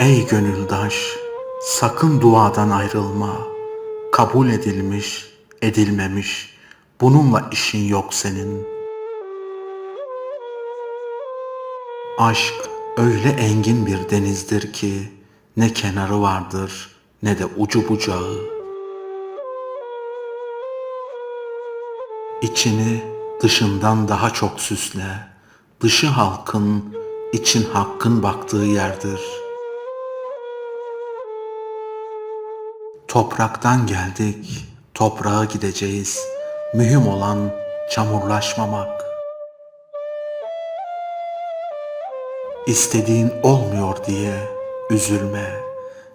Ey gönüldaş, sakın duadan ayrılma. Kabul edilmiş, edilmemiş, bununla işin yok senin. Aşk öyle engin bir denizdir ki ne kenarı vardır ne de ucu bucağı. İçini dışından daha çok süsle. Dışı halkın, için hakkın baktığı yerdir. Topraktan geldik, toprağa gideceğiz. Mühim olan çamurlaşmamak. İstediğin olmuyor diye üzülme.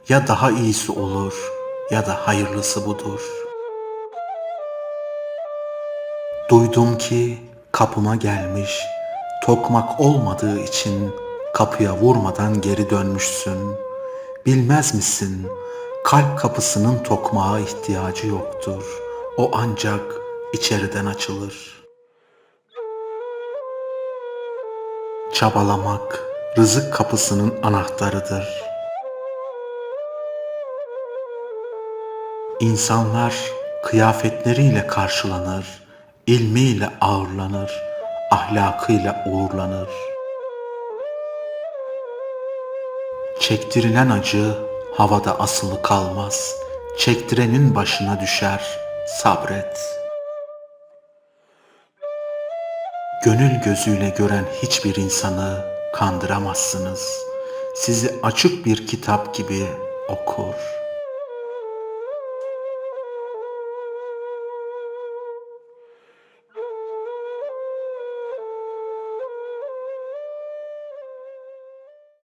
Ya daha iyisi olur ya da hayırlısı budur. Duydum ki kapıma gelmiş, tokmak olmadığı için kapıya vurmadan geri dönmüşsün. Bilmez misin, kalp kapısının tokmağa ihtiyacı yoktur. O ancak içeriden açılır. Çabalamak rızık kapısının anahtarıdır. İnsanlar kıyafetleriyle karşılanır, ilmiyle ağırlanır, ahlakıyla uğurlanır. Çektirilen acı havada asılı kalmaz. Çektirenin başına düşer, sabret. Gönül gözüyle gören hiçbir insanı kandıramazsınız. Sizi açık bir kitap gibi okur.